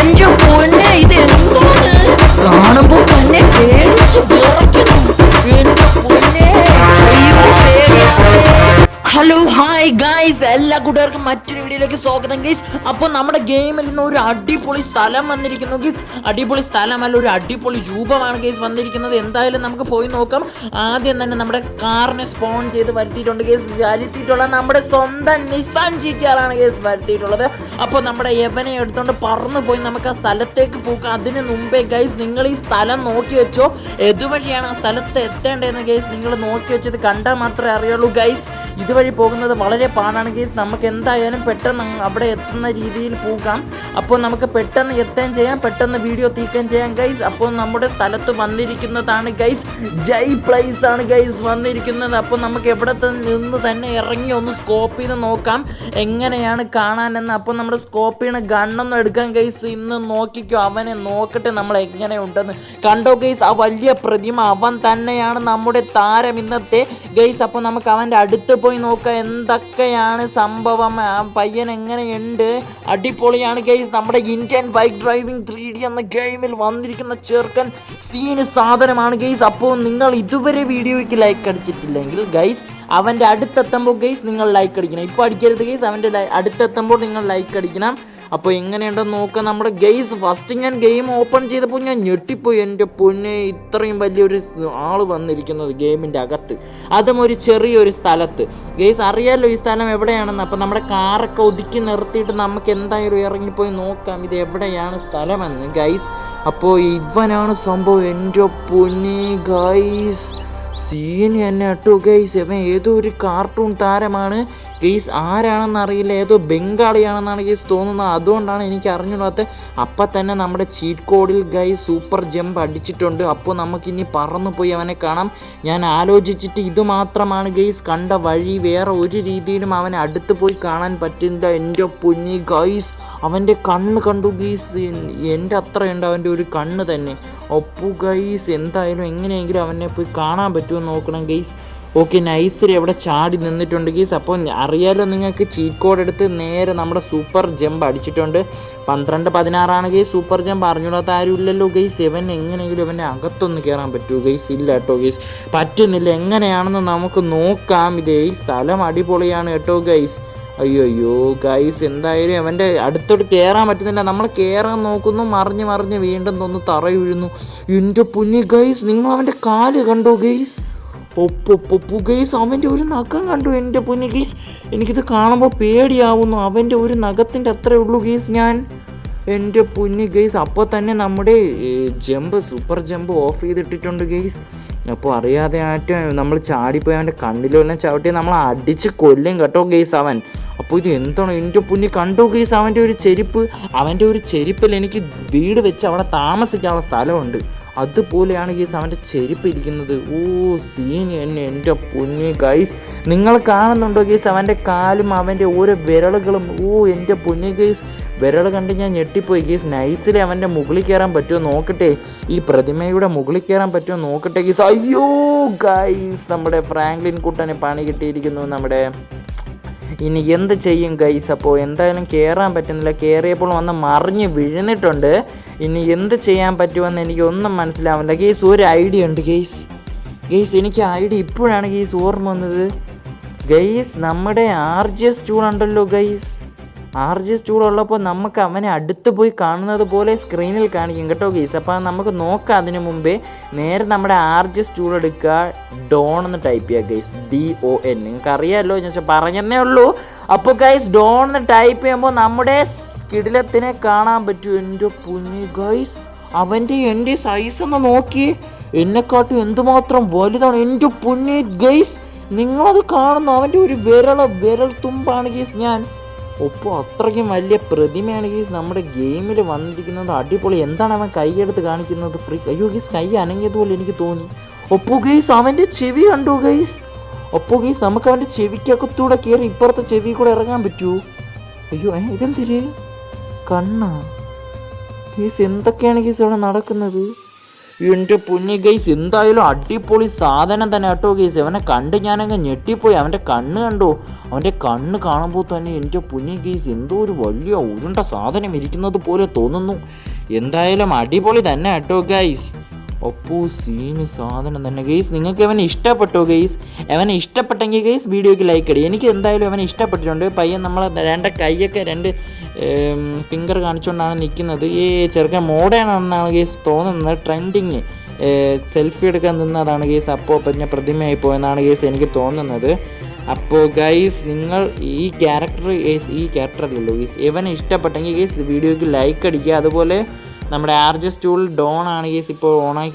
എന്റെ പൊന്നെ ഇത് എന്താണ് ഹായ് ഗൈസ് എല്ലാ കൂട്ടുകാർക്കും മറ്റൊരു വീഡിയോയിലേക്ക് സ്വാഗതം ഗൈസ് അപ്പോൾ നമ്മുടെ ഗെയിമിൽ നിന്ന് ഒരു അടിപൊളി സ്ഥലം വന്നിരിക്കുന്നു ഗൈസ് അടിപൊളി സ്ഥലമല്ല ഒരു അടിപൊളി രൂപമാണ് ഗൈസ് വന്നിരിക്കുന്നത്. എന്തായാലും നമുക്ക് പോയി നോക്കാം. ആദ്യം തന്നെ നമ്മുടെ കാറിനെ സ്പോൺ ചെയ്ത് വരുത്തിയിട്ടുണ്ട് ഗൈസ് വരുത്തിയിട്ടുള്ള നമ്മുടെ സ്വന്തം നിസാൻ ജി ടി ആറാണ് ഗൈസ് വരുത്തിയിട്ടുള്ളത്. അപ്പോൾ നമ്മുടെ യവനെ എടുത്തുകൊണ്ട് പറന്നു പോയി നമുക്ക് ആ സ്ഥലത്തേക്ക് പോകാം. അതിന് മുമ്പേ ഗൈസ് നിങ്ങൾ ഈ സ്ഥലം നോക്കി വെച്ചോ. എതുവഴിയാണ് ആ സ്ഥലത്ത് എത്തേണ്ടതെന്ന് ഗൈസ് നിങ്ങൾ നോക്കി വെച്ചത് കണ്ടാൽ മാത്രമേ അറിയുള്ളൂ ഗൈസ് ഇതുവഴി പോകുന്നത് വളരെ പാടാണ് കേസ് നമുക്ക് എന്തായാലും പെട്ടെന്ന് അവിടെ എത്തുന്ന രീതിയിൽ പോകാം. അപ്പോൾ നമുക്ക് പെട്ടെന്ന് എത്തുകയും ചെയ്യാം പെട്ടെന്ന് വീഡിയോ തീക്കുകയും ചെയ്യാം ഗൈസ്. അപ്പോൾ നമ്മുടെ സ്ഥലത്ത് വന്നിരിക്കുന്നതാണ് ഗൈസ്. ജൈ പ്ലേസ് ആണ് ഗൈസ് വന്നിരിക്കുന്നത്. അപ്പോൾ നമുക്ക് എവിടെ നിന്ന് തന്നെ ഇറങ്ങി ഒന്ന് സ്കോപ്പ് ചെയ്ത് നോക്കാം. എങ്ങനെയാണ് കാണാനെന്ന്. അപ്പോൾ നമ്മുടെ സ്കോപ്പിൽ നിന്ന് ഗണ്ണൊന്നും എടുക്കാൻ ഗൈസ്. ഇന്ന് നോക്കിക്കോ അവനെ നോക്കട്ടെ നമ്മൾ എങ്ങനെയുണ്ടെന്ന്. കണ്ടോ ഗൈസ്? ആ വലിയ പ്രതിമ അവൻ തന്നെയാണ് നമ്മുടെ താരം ഇന്നത്തെ. ഗൈസ് അപ്പോൾ നമുക്ക് അവന്റെ അടുത്ത് പോയി നോക്കുക എന്തൊക്കെയാണ് സംഭവം? പയ്യൻ എങ്ങനെയുണ്ട്? അടിപൊളിയാണ് ഗെയ്സ് നമ്മുടെ Indian bike driving three D എന്ന ഗെയിമിൽ വന്നിരിക്കുന്ന ചെറുക്കൻ സീന് സാധനമാണ് ഗെയ്സ് അപ്പോൾ നിങ്ങൾ ഇതുവരെ വീഡിയോയ്ക്ക് ലൈക്ക് അടിച്ചിട്ടില്ലെങ്കിൽ ഗൈസ് അവന്റെ അടുത്തെത്തുമ്പോൾ ഗെയ്സ് നിങ്ങൾ ലൈക്ക് അടിക്കണം. ഇപ്പോൾ അടിക്കരുത് ഗെയ്സ് അവന്റെ അടുത്തെത്തുമ്പോൾ നിങ്ങൾ ലൈക്ക് അടിക്കണം. അപ്പോൾ എങ്ങനെയുണ്ടെന്ന് നോക്കുക നമ്മുടെ ഗെയ്സ് ഫസ്റ്റ് ഞാൻ ഗെയിം ഓപ്പൺ ചെയ്തപ്പോൾ ഞാൻ ഞെട്ടിപ്പോയി. എന്റെ പൊന്നെ ഇത്രയും വലിയൊരു ആൾ വന്നിരിക്കുന്നത് ഗെയിമിന്റെ അകത്ത്. അതും ഒരു ചെറിയൊരു സ്ഥലത്ത്. ഗെയ്സ് അറിയാലോ ഈ സ്ഥലം എവിടെയാണെന്ന്. അപ്പോൾ നമ്മുടെ കാറൊക്കെ ഒതുക്കി നിർത്തിയിട്ട് നമുക്ക് എന്തായാലും ഇറങ്ങിപ്പോയി നോക്കാം. ഇത് എവിടെയാണ് സ്ഥലമെന്ന്. ഗൈസ് അപ്പോൾ ഇവനാണ് സംഭവം. എന്റെ പൊന്നെ ഗൈസ് സീന് തന്നെ അട്ടു ഗൈസ് ഇവൻ ഏതോ ഒരു കാർട്ടൂൺ താരമാണ് ഗെയ്സ് ആരാണെന്ന് അറിയില്ല. ഏതോ ബംഗാളിയാണെന്നാണ് ഗെയ്സ് തോന്നുന്നത്. അതുകൊണ്ടാണ് എനിക്ക് അറിഞ്ഞുള്ളത് അപ്പം തന്നെ നമ്മുടെ ചീറ്റ് കോഡിൽ ഗൈസ് സൂപ്പർ ജമ്പ് അടിച്ചിട്ടുണ്ട്. അപ്പോൾ നമുക്കിനി പറന്നു പോയി അവനെ കാണാം. ഞാൻ ആലോചിച്ചിട്ട് ഇത് മാത്രമാണ് ഗെയ്സ് കണ്ട വഴി. വേറെ ഒരു രീതിയിലും അവനെ അടുത്ത് പോയി കാണാൻ പറ്റില്ല. എന്റെ പൊന്നി ഗൈസ് അവന്റെ കണ്ണ് കണ്ടു ഗൈസ് എന്റെ അത്രയുണ്ട് അവന്റെ ഒരു കണ്ണ് തന്നെ. ഒപ്പു ഗൈസ് എന്തായാലും എങ്ങനെയെങ്കിലും അവനെ പോയി കാണാൻ പറ്റുമോ നോക്കണം ഗൈസ് ഓക്കെ നൈസർ എവിടെ ചാടി നിന്നിട്ടുണ്ട് ഗീസ് അപ്പോൾ അറിയാലോ നിങ്ങൾക്ക് ചീറ്റ് എടുത്ത് നേരെ നമ്മുടെ സൂപ്പർ ജമ്പ് അടിച്ചിട്ടുണ്ട്. പന്ത്രണ്ട് പതിനാറാണ് ഗെയ്സ് സൂപ്പർ ജമ്പ് അറിഞ്ഞൂടാത്ത ആരും ഇല്ലല്ലോ ഗെയ്സ് ഇവൻ എങ്ങനെയെങ്കിലും ഇവന്റെ അകത്തൊന്ന് കയറാൻ പറ്റുമോ ഗെയ്സ് ഇല്ല കേട്ടോ ഗെയ്സ് പറ്റുന്നില്ല. എങ്ങനെയാണെന്ന് നമുക്ക് നോക്കാം ഇത് സ്ഥലം അടിപൊളിയാണ് കേട്ടോ ഗൈസ് അയ്യോ അയ്യോ ഗൈസ് എന്തായാലും അവന്റെ അടുത്തോട്ട് കയറാൻ പറ്റുന്നില്ല. നമ്മൾ കയറാൻ നോക്കുന്നു മറിഞ്ഞ് മറിഞ്ഞ് വീണ്ടും തൊന്ന് തറ വീഴുന്നു. എന്റെ പുഞ്ഞി ഗൈസ് നിങ്ങൾ അവന്റെ കാൽ കണ്ടോ ഗൈസ് ഒപ്പൊപ്പൊപ്പു ഗൈസ് അവന്റെ ഒരു നഖം കണ്ടു എന്റെ പുഞ്ഞി ഗൈസ് എനിക്കിത് കാണുമ്പോൾ പേടിയാവുന്നു. അവന്റെ ഒരു നഖത്തിന്റെ അത്രേ ഉള്ളൂ ഗൈസ് ഞാൻ. എന്റെ പൊന്നു ഗെയ്സ് അപ്പോൾ തന്നെ നമ്മുടെ ജമ്പ് സൂപ്പർ ജമ്പ് ഓഫ് ചെയ്തിട്ടിട്ടുണ്ട് ഗെയ്സ് അപ്പോൾ അറിയാതെ ആയിട്ട് നമ്മൾ ചാടിപ്പോയി അവന്റെ കണ്ണിലെല്ലാം ചവിട്ടി നമ്മൾ അടിച്ച് കൊല്ലും കേട്ടോ ഗെയ്സ് അവൻ. അപ്പോൾ ഇത് എന്താണ് എന്റെ പൊന്നി കണ്ടോ ഗെയ്സ് അവന്റെ ഒരു ചെരുപ്പ്? അവന്റെ ഒരു ചെരുപ്പിൽ എനിക്ക് വീട് വെച്ച് അവിടെ താമസിക്കാനുള്ള സ്ഥലമുണ്ട്. അതുപോലെയാണ് ഈ അവന്റെ ചെരുപ്പ് ഇരിക്കുന്നത് ഓ സീൻ എന്നെ എന്റെ പൊന്നി ഗൈസ് നിങ്ങൾ കാണുന്നുണ്ടോ ഗൈസ് അവന്റെ കാലും അവന്റെ ഓരോ വിരളുകളും? ഓ എന്റെ പൊന്നി ഗൈസ് വിരൽ കണ്ട് ഞാൻ ഞെട്ടിപ്പോയി ഗീസ് നൈസിലെ അവന്റെ മുകളിൽ കയറാൻ പറ്റുമോ നോക്കട്ടെ. ഈ പ്രതിമയുടെ മുകളിൽ കയറാൻ പറ്റുമോ നോക്കട്ടെ ഗീസ് അയ്യോ ഗൈസ് നമ്മുടെ ഫ്രാങ്ക്ലിൻ കുട്ടനെ പണി കിട്ടിയിരിക്കുന്നു നമ്മുടെ ഇനി എന്ത് ചെയ്യും ഗൈസ് അപ്പോൾ എന്തായാലും കയറാൻ പറ്റുന്നില്ല. കയറിയപ്പോൾ വന്ന് മറിഞ്ഞ് വീഴുന്നിട്ടുണ്ട്. ഇനി എന്ത് ചെയ്യാൻ പറ്റുമെന്ന് എനിക്കൊന്നും മനസ്സിലാവില്ല ഗെയ്സ് ഒരു ഐഡിയ ഉണ്ട് ഗെയ്സ് ഗെയ്സ് എനിക്ക് ഐഡിയ ഇപ്പോഴാണ് ഗെയ്സ് ഓർമ്മ വന്നത്. ഗെയ്സ് നമ്മുടെ ആർ ജി എസ് ടൂൾ ഉണ്ടല്ലോ ഗൈസ് ആർ ജി ടൂൾ ഉള്ളപ്പോൾ നമുക്ക് അവനെ അടുത്ത് പോയി കാണുന്നത് പോലെ സ്ക്രീനിൽ കാണിക്കും കേട്ടോ ഗീസ്. അപ്പോൾ നമുക്ക് നോക്കാം അതിന് മുമ്പേ. നേരെ നമ്മുടെ ആർ ജി ടൂൾ എടുക്കുക ഡോൺ എന്ന് ടൈപ്പ് ചെയ്യുക ഗൈസ്. ഡി ഒ എൻ നിങ്ങൾക്ക് അറിയാമല്ലോ ഞാൻ വെച്ചാൽ പറഞ്ഞതേ ഉള്ളൂ. അപ്പോൾ ഗൈസ് ഡോൺ എന്ന് ടൈപ്പ് ചെയ്യുമ്പോൾ നമ്മുടെ കിടിലത്തിനെ കാണാൻ പറ്റൂ. എന്റെ പുണ്യ ഗൈസ് അവന്റെ എന്റെ സൈസ് ഒന്ന് നോക്കി. എന്നെക്കാട്ടും എന്തുമാത്രം വലുതാണ് എന്റെ പുണ്യ ഗൈസ് നിങ്ങളത് കാണുന്നു. അവന്റെ ഒരു വിരള വിരൽ തുമ്പാണ് ഗീസ് ഞാൻ. ഒപ്പം അത്രയ്ക്കും വലിയ പ്രതിമയാണ് ഗീസ് നമ്മുടെ ഗെയിമിൽ വന്നിരിക്കുന്നത്. അടിപൊളി. എന്താണ് അവൻ കൈയെടുത്ത് കാണിക്കുന്നത്? ഫ്രീ അയ്യോ ഗീസ് കൈ അനങ്ങിയതുപോലെ എനിക്ക് തോന്നി. ഒപ്പോ ഗെയ്സ് അവന്റെ ചെവി കണ്ടു ഗൈസ് ഒപ്പോ ഗീസ് നമുക്ക് അവന്റെ ചെവിക്കകത്തൂടെ കയറി ഇപ്പുറത്തെ ചെവി കൂടെ ഇറങ്ങാൻ പറ്റുമോ അയ്യോ ഏ ഇതെന്തിര് കണ്ണാ. ഗീസ് എന്തൊക്കെയാണ് ഗീസ് അവിടെ നടക്കുന്നത്? എന്റെ പുഞ്ഞി ഗൈസ് എന്തായാലും അടിപൊളി സാധനം തന്നെ കേട്ടോ ഗൈസ് അവനെ കണ്ട് ഞാനങ്ങ് ഞെട്ടിപ്പോയി. അവന്റെ കണ്ണ് കണ്ടോ? അവന്റെ കണ്ണ് കാണുമ്പോൾ തന്നെ എന്റെ പുഞ്ഞി ഗൈസ് എന്തോ ഒരു വലിയ ഉരുണ്ട സാധനം ഇരിക്കുന്നത് പോലെ തോന്നുന്നു. എന്തായാലും അടിപൊളി തന്നെ കേട്ടോ ഗൈസ് അപ്പോ സീന് സാധനം തന്നെ. ഗെയ്സ് നിങ്ങൾക്ക് അവനെ ഇഷ്ടപ്പെട്ടോ ഗെയ്സ് അവനെ ഇഷ്ടപ്പെട്ടെങ്കിൽ ഗെയ്സ് വീഡിയോയ്ക്ക് ലൈക്ക് അടി എനിക്ക് എന്തായാലും അവനെ ഇഷ്ടപ്പെട്ടിട്ടുണ്ട്. പയ്യൻ നമ്മൾ രണ്ട് കൈയൊക്കെ രണ്ട് ഫിംഗർ കാണിച്ചുകൊണ്ടാണ് നിൽക്കുന്നത്. ഈ ചെറുക്കൻ മോഡേൺ ആണെന്നാണ് ഗെയ്സ് തോന്നുന്നത്. ട്രെൻഡിങ് സെൽഫി എടുക്കാൻ നിന്നതാണ് ഗെയ്സ് അപ്പോൾ പറഞ്ഞ പ്രതിമയായി പോയെന്നാണ് ഗെയ്സ് എനിക്ക് തോന്നുന്നത്. അപ്പോൾ ഗൈസ് നിങ്ങൾ ഈ ക്യാരക്ടർ ഈ ക്യാരക്ടർ അല്ലല്ലോ ഗൈസ്? ഇവനെ ഇഷ്ടപ്പെട്ടെങ്കിൽ ഗെയ്സ് വീഡിയോയ്ക്ക് ലൈക്ക് അടിക്കുക. അതുപോലെ നമ്മുടെ ആർ ജെ സ്റ്റൂൾ ഡോൺ ആണ് ഗൈസ് ഇപ്പോൾ ഓണാക്കി